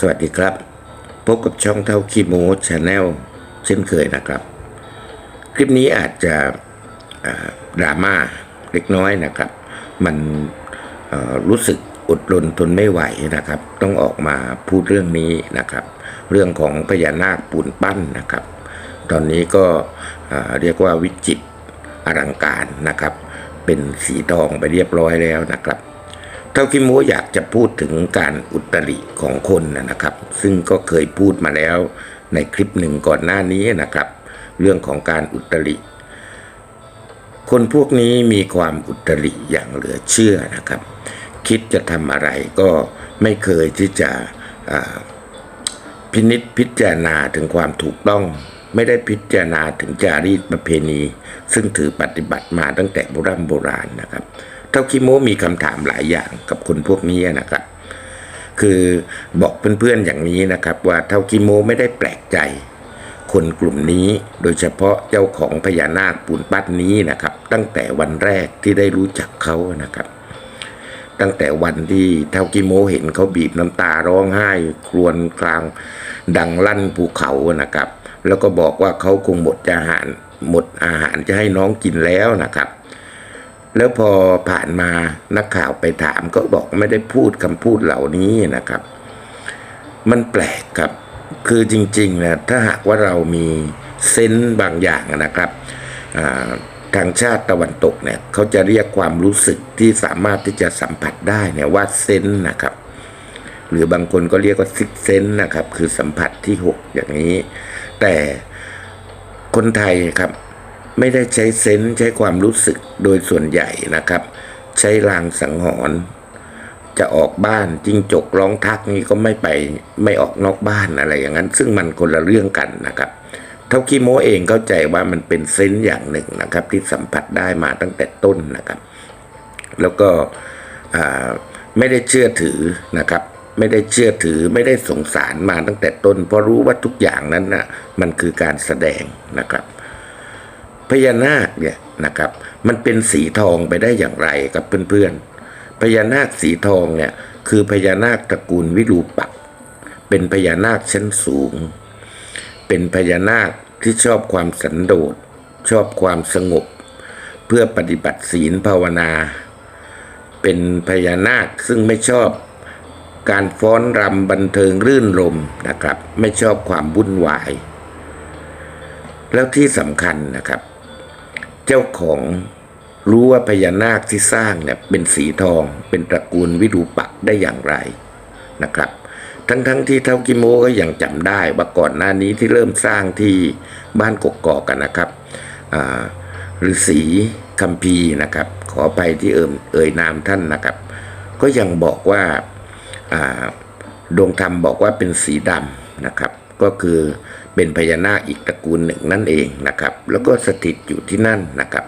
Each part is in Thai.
สวัสดีครับ พบกับช่องเท่าคีโมชาแนลเช่นเคยนะครับ คลิปนี้อาจจะดราม่าเล็กน้อยนะครับ มันรู้สึกอดรนทนไม่ไหวนะครับ ต้องออกมาพูดเรื่องนี้นะครับ เรื่องของพญานาคปูนปั้นนะครับ ตอนนี้ก็เรียกว่าวิจิตอลังการนะครับ เป็นสีทองไปเรียบร้อยแล้วนะครับ เท่าที่โมอยากจะพูดถึงการอุตริของคนนะนะครับ ซึ่งก็เคยพูดมาแล้วในคลิปหนึ่งก่อนหน้านี้นะครับ เรื่องของการอุตริ คนพวกนี้มีความอุตริอย่างเหลือเชื่อนะครับ คิดจะทำอะไรก็ไม่เคยที่จะพินิษพิจารณาถึงความถูกต้อง ไม่ได้พิจารณาถึงจารีตประเพณี ซึ่งถือปฏิบัติมาตั้งแต่โบราณโบราณนะครับ เท่าคิโมมีคำถามหลายอย่างกับคนพวกนี้นะครับ คือบอกเพื่อนๆอย่างนี้นะครับว่าเท่ากิโมไม่ได้แปลกใจ คนกลุ่มนี้โดยเฉพาะเจ้าของพญานาคปูนปั้นนี้นะครับ ตั้งแต่วันแรกที่ได้รู้จักเขานะครับ ตั้งแต่วันที่เท่ากิโมเห็นเขาบีบน้ำตาร้องไห้ครวญครางดังลั่นภูเขานะครับ แล้วก็บอกว่าเขาคงหมดอาหารหมดอาหารจะให้น้องกินแล้วนะครับ แล้วพอผ่านมานักข่าวไปถามก็บอกไม่ได้พูดคำพูดเหล่านี้นะครับ มันแปลกครับ คือจริงๆนะถ้าหากว่าเรามีเซนส์บางอย่างนะครับทางชาติตะวันตกเนี่ยเขาจะเรียกความรู้สึกที่สามารถที่จะสัมผัสได้เนี่ยว่าเซนส์นะครับ หรือบางคนก็เรียกว่าซิกเซนนะครับ คือสัมผัสที่หกอย่างนี้ แต่คนไทยครับ ไม่ได้ใช้เซนส์ใช้ความรู้สึกโดยส่วนใหญ่นะครับ ใช้ลางสังหรณ์จะออกบ้านจิ้งจกร้องทักนี่ก็ไม่ไปไม่ออกนอกบ้านอะไรอย่างนั้น ซึ่งมันคนละเรื่องกันนะครับ เท่าคีโมเองเข้าใจว่ามันเป็นเซนส์อย่างหนึ่งนะครับ ที่สัมผัสได้มาตั้งแต่ต้นนะครับ แล้วก็ไม่ได้เชื่อถือนะครับ ไม่ได้เชื่อถือไม่ได้สงสารมาตั้งแต่ต้น เพราะรู้ว่าทุกอย่างนั้นน่ะมันคือการแสดงนะครับ พญานาคเนี่ยนะครับ มันเป็นสีทองไปได้อย่างไรกับเพื่อนๆพญานาคสีทองเนี่ยคือพญานาคตระกูลวิรูปัก เป็นพญานาคชั้นสูง เป็นพญานาคที่ชอบความสันโดษ ชอบความสงบ เพื่อปฏิบัติศีลภาวนา เป็นพญานาคซึ่งไม่ชอบการฟ้อนรำบันเทิงรื่นรมนะครับ ไม่ชอบความวุ่นวาย แล้วที่สำคัญนะครับ เจ้าของรู้ว่าพญานาคที่สร้างเนี่ยเป็นสีทอง เป็นตระกูลวิรูปักได้อย่างไรนะครับ ทั้งๆทที่เท่ากิโมก็ยังจำได้ว่าก่อนหน้านี้ที่เริ่มสร้างที่บ้านกกอกกันนะครับฤาษีคัมภีร์นะครับ ขอไปที่เอ่มเอ่ยนามท่านนะครับ ก็ยังบอกว่าดวงธรรมบอกว่าเป็นสีดำนะครับ ก็คือเป็นพญานาคอีกตระกูลหนึ่งนั่นเองนะครับ แล้วก็สถิตอยู่ที่นั่นนะครับ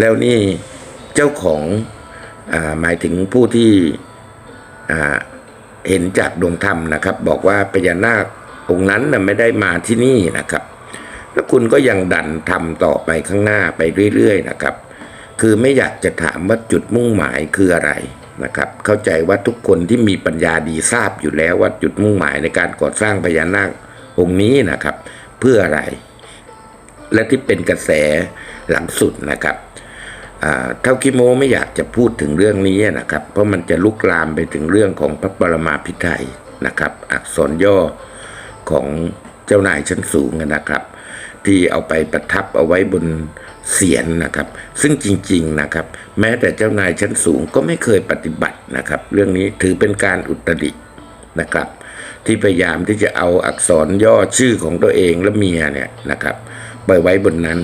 แล้วนี่เจ้าของอหมายถึงผู้ที่เห็นจากดวงธรรมนะครับ บอกว่าพญานาคองค์นั้นนะไม่ได้มาที่นี่นะครับ แล้วคุณก็ยังดันทำต่อไปข้างหน้าไปเรื่อยๆนะครับ คือไม่อยากจะถามว่าจุดมุ่งหมายคืออะไร นะครับ เข้าใจว่าทุกคนที่มีปัญญาดีทราบอยู่แล้วว่าจุดมุ่งหมายในการก่อสร้างพญานาคองค์นี้นะครับ เพื่ออะไร และที่เป็นกระแสหลังสุดนะครับเท่าคิโมไม่อยากจะพูดถึงเรื่องนี้นะครับ เพราะมันจะลุกลามไปถึงเรื่องของพระปรมาภิไธยนะครับ อักษรย่อของเจ้านายชั้นสูงนะครับ ที่เอาไปประทับเอาไว้บนเสียนนะครับ ซึ่งจริงๆนะครับ แม้แต่เจ้านายชั้นสูงก็ไม่เคยปฏิบัตินะครับ เรื่องนี้ถือเป็นการอุตรินะครับ ที่พยายามที่จะเอาอักษรย่อชื่อของตัวเองและเมียเนี่ยนะครับไปไว้บนนั้น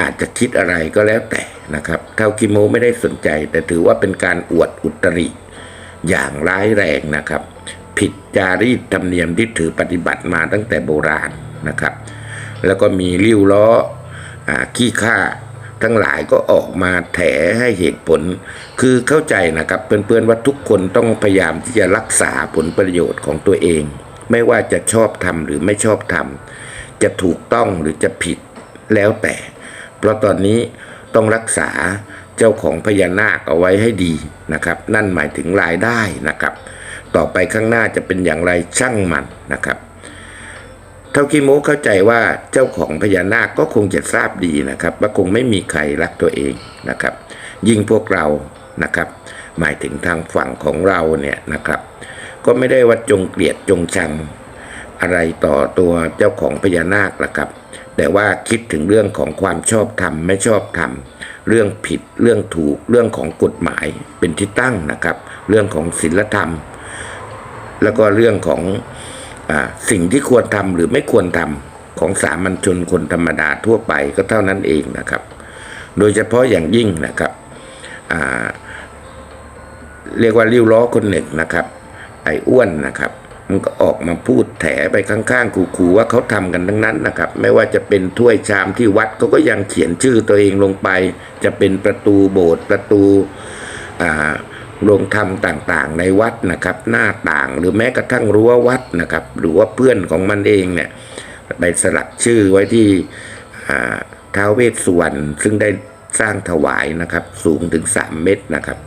อาจจะคิดอะไรก็แล้วแต่นะครับเท่ากิโมไม่ได้สนใจ แต่ถือว่าเป็นการอวดอุตริอย่างร้ายแรงนะครับ ผิดจารีตธรรมเนียมที่ถือปฏิบัติมาตั้งแต่โบราณนะครับ แล้วก็มีริ้วล้ออขี้ข้าทั้งหลายก็ออกมาแถให้เหตุผล คือเข้าใจนะครับเพื่อนๆว่าทุกคนต้องพยายามที่จะรักษาผลประโยชน์ของตัวเอง ไม่ว่าจะชอบทำหรือไม่ชอบทำจะถูกต้องหรือจะผิดแล้วแต่ เพราะตอนนี้ต้องรักษาเจ้าของพญานาคเอาไว้ให้ดีนะครับ นั่นหมายถึงรายได้นะครับ ต่อไปข้างหน้าจะเป็นอย่างไรช่างมันนะครับ เท่าที่โมเข้าใจว่าเจ้าของพญานาคก็คงจะทราบดีนะครับ ว่าคงไม่มีใครรักตัวเองนะครับ ยิ่งพวกเรานะครับ หมายถึงทางฝั่งของเราเนี่ยนะครับ ก็ไม่ได้ว่าจงเกลียดจงชังอะไรต่อตัวเจ้าของพญานาคละครับ แต่ว่าคิดถึงเรื่องของความชอบธรรมไม่ชอบธรรมเรื่องผิดเรื่องถูกเรื่องของกฎหมายเป็นที่ตั้งนะครับ เรื่องของศีลธรรม แล้วก็เรื่องของ สิ่งที่ควรทำหรือไม่ควรทำของสามัญชนคนธรรมดาทั่วไปก็เท่านั้นเองนะครับ โดยเฉพาะอย่างยิ่งนะครับเรียกว่าริ้วล้อคนหนึ่งนะครับ ไอ้อ้วนนะครับ มันก็ออกมาพูดแถไปข้างๆขู่ๆว่าเขาทำกันทั้งนั้นนะครับ ไม่ว่าจะเป็นถ้วยชามที่วัดเขาก็ยังเขียนชื่อตัวเองลงไป จะเป็นประตูโบสถ์ประตูอ่า โรงธรรมต่างๆ ในวัดนะครับ หน้าต่างหรือแม้กระทั่งรั้ววัดนะครับ หรือว่าเพื่อนของมันเองเนี่ยไปสลักชื่อไว้ที่ท้าวเวสสุวรรณซึ่งได้สร้างถวายนะครับ สูงถึง 3 เมตรนะครับ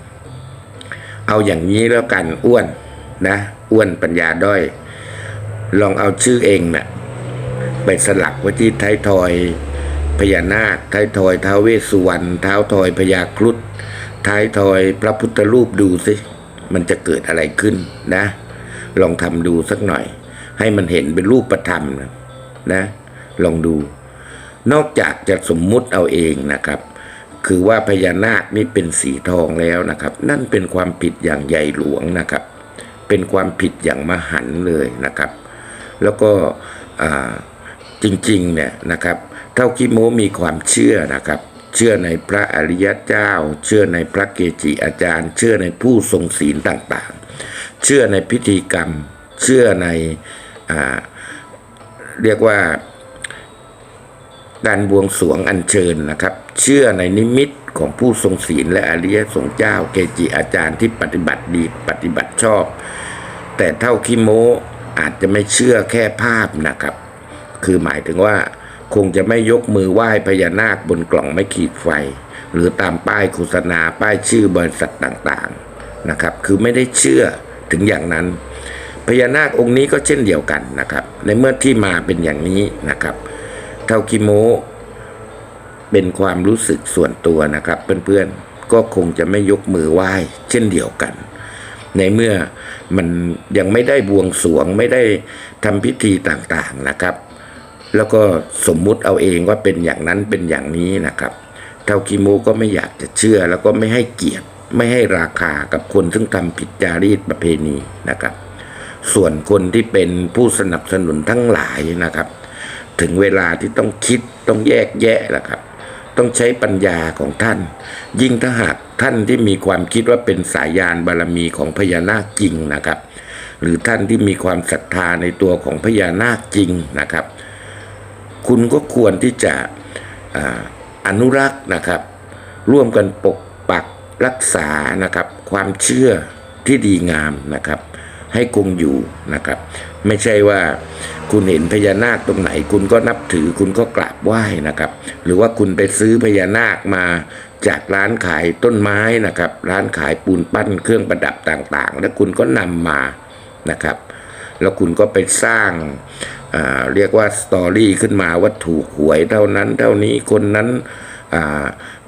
เอาอย่างนี้แล้วกันอ้วนนะอ้วนปัญญาด้อย ลองเอาชื่อเองเนี่ยไปสลักไว้ที่ท้ายทอยพญานาคท้ายทอยท้าวเวสสุวรรณท้าทอยพญาครุฑ ท้ายทอยพระพุทธรูปดูสิมันจะเกิดอะไรขึ้นนะ ลองทำดูสักหน่อย ให้มันเห็นเป็นรูปประธรรมนะนะ ลองดู นอกจากจะสมมุติเอาเองนะครับ คือว่าพญานาคนี่เป็นสีทองแล้วนะครับ นั่นเป็นความผิดอย่างใหญ่หลวงนะครับ เป็นความผิดอย่างมหันเลยนะครับ แล้วก็จริงๆเนี่ยนะครับ เท่าคิโมมีความเชื่อนะครับ เชื่อในพระอริยเจ้า เชื่อในพระเกจิอาจารย์ เชื่อในผู้ทรงศีลต่างๆ เชื่อในพิธีกรรม เชื่อในอเรียกว่าการบวงสรวงอัญเชิญนะครับ เชื่อในนิมิตของผู้ทรงศีลและอริยสงฆ์เจ้า เกจิอาจารย์ที่ปฏิบัติดีปฏิบัติชอบ แต่เท่าคิโมอาจจะไม่เชื่อแค่ภาพนะครับ คือหมายถึงว่า คงจะไม่ยกมือไหว้พญานาคบนกล่องไม่ขีดไฟ หรือตามป้ายโฆษณาป้ายชื่อบริษัทต่างๆนะครับคือไม่ได้เชื่อถึงอย่างนั้น พญานาคองค์นี้ก็เช่นเดียวกันนะครับ ในเมื่อที่มาเป็นอย่างนี้นะครับ เท่าคิโมเป็นความรู้สึกส่วนตัวนะครับ เพื่อนๆก็คงจะไม่ยกมือไหว้ เช่นเดียวกัน ในเมื่อมันยังไม่ได้บวงสรวงไม่ได้ทำพิธีต่างๆนะครับ แล้วก็สมมุติเอาเองว่าเป็นอย่างนั้นเป็นอย่างนี้นะครับเท่าคิโมก็ไม่อยากจะเชื่อ แล้วก็ไม่ให้เกียรติ ไม่ให้ราคากับคนซึ่งทำผิดจารีตประเพณีนะครับ ส่วนคนที่เป็นผู้สนับสนุนทั้งหลายนะครับ ถึงเวลาที่ต้องคิดต้องแยกแยะแหละครับ ต้องใช้ปัญญาของท่าน ยิ่งถ้าหากท่านที่มีความคิดว่าเป็นสายยานบารมีของพญานาคจริงนะครับ หรือท่านที่มีความศรัทธาในตัวของพญานาคจริงนะครับ คุณก็ควรที่จะออนุรักษ์นะครับ ร่วมกันปกปักรักษานะครับ ความเชื่อที่ดีงามนะครับ ให้คงอยู่นะครับ ไม่ใช่ว่าคุณเห็นพญานาคตรงไหน คุณก็นับถือคุณก็กราบไหว้นะครับ หรือว่าคุณไปซื้อพญานาคมาจากร้านขายต้นไม้นะครับ ร้านขายปูนปั้นเครื่องประดับต่างๆ แล้วคุณก็นำมานะครับ แล้วคุณก็ไปสร้าง เรียกว่าสตอรี่ขึ้นมาว่าถูกหวยเท่านั้น เท่านี้คนนั้น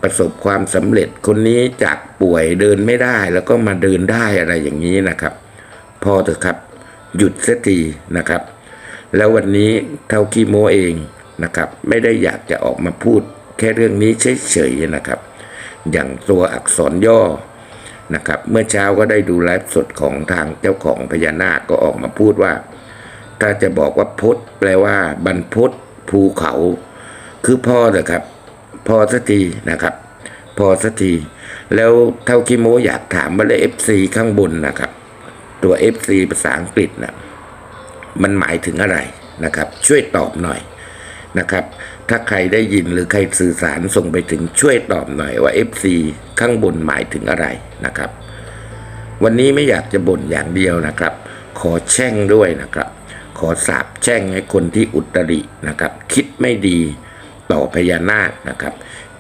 ประสบความสำเร็จคนนี้จากป่วยเดินไม่ได้แล้วก็มาเดินได้อะไรอย่างนี้นะครับ พอเถอะครับ หยุดสียทีนะครับ แล้ววันนี้เท่าคีโมเองนะครับ ไม่ได้อยากจะออกมาพูดแค่เรื่องนี้เฉยๆนะครับ อย่างตัวอักษรย่อนะครับ เมื่อเช้าก็ได้ดูไลฟ์สดของทางเจ้าของพญานาคก็ออกมาพูดว่า ถ้าจะบอกว่าพดแปลว่าบรรพตภูเขา คือพ่อเถอะครับ พอสักทีนะครับ พอสักที แล้วเท่าคิโมอยากถามว่าเลยเอฟซีข้างบนนะครับ ตัว FC ภาษาอังกฤษนะมันหมายถึงอะไรนะครับ ช่วยตอบหน่อยนะครับ ถ้าใครได้ยินหรือใครสื่อสารส่งไปถึงช่วยตอบหน่อยว่า FC ข้างบนหมายถึงอะไรนะครับ วันนี้ไม่อยากจะบ่นอย่างเดียวนะครับ ขอแช่งด้วยนะครับ อสาบแช่งให้คนที่อุตรินะครับ คิดไม่ดีต่อพญานาคนะครับ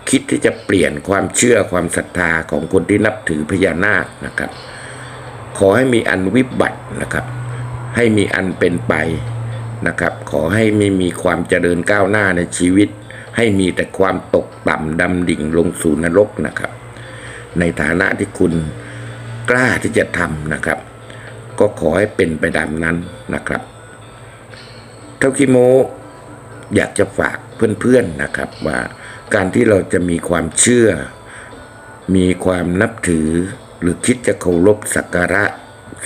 คิดที่จะเปลี่ยนความเชื่อความศรัทธาของคนที่นับถือพญานาคนะครับ ขอให้มีอันวิบัตินะครับ ให้มีอันเป็นไปนะครับ ขอให้ไม่มีความเจริญก้าวหน้าในชีวิต ให้มีแต่ความตกต่ำดำดิ่งลงสู่นรกนะครับ ในฐานะที่คุณกล้าที่จะทำนะครับ ก็ขอให้เป็นไปตามนั้นนะครับ ท่าคิโมอยากจะฝากเพื่อนๆนะครับว่าการที่เราจะมีความเชื่อ มีความนับถือ หรือคิดจะเคารพสักการะ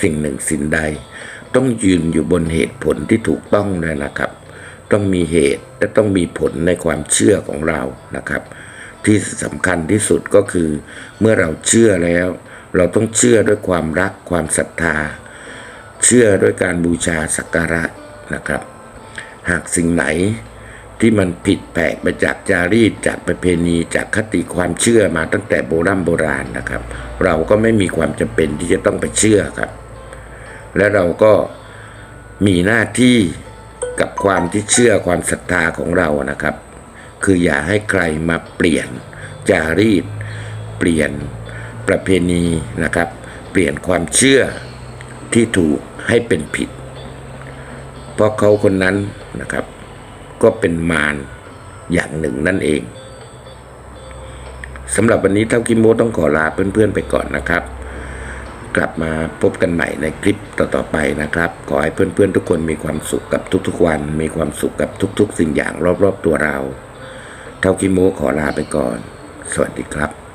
สิ่งหนึ่งสิ่งใด ต้องยืนอยู่บนเหตุผลที่ถูกต้องเลยนะครับ ต้องมีเหตุและต้องมีผลในความเชื่อของเรานะครับ ที่สำคัญที่สุดก็คือ เมื่อเราเชื่อแล้ว เราต้องเชื่อด้วยความรักความศรัทธา เชื่อด้วยการบูชาสักการะนะครับ หากสิ่งไหนที่มันผิดแปลกไปจากจารีตจากประเพณีจากคติความเชื่อมาตั้งแต่โบราณโบราณนะครับ เราก็ไม่มีความจำเป็นที่จะต้องไปเชื่อครับ และเราก็มีหน้าที่กับความที่เชื่อความศรัทธาของเรานะครับ คืออย่าให้ใครมาเปลี่ยนจารีต เปลี่ยนประเพณีนะครับ เปลี่ยนความเชื่อที่ถูกให้เป็นผิด เพราะเขาคนนั้น นะครับ ก็เป็นมารอย่างหนึ่งนั่นเองสำหรับวันนี้เท่ากิโมต้องขอลาเพื่อนๆไปก่อนนะครับ กลับมาพบกันใหม่ในคลิปต่อๆไปนะครับ ขอให้เพื่อนๆทุกคนมีความสุขกับทุกๆวัน มีความสุขกับทุกๆ สิ่งอย่างรอบๆตัวเรา เท่ากิโมขอลาไปก่อน สวัสดีครับ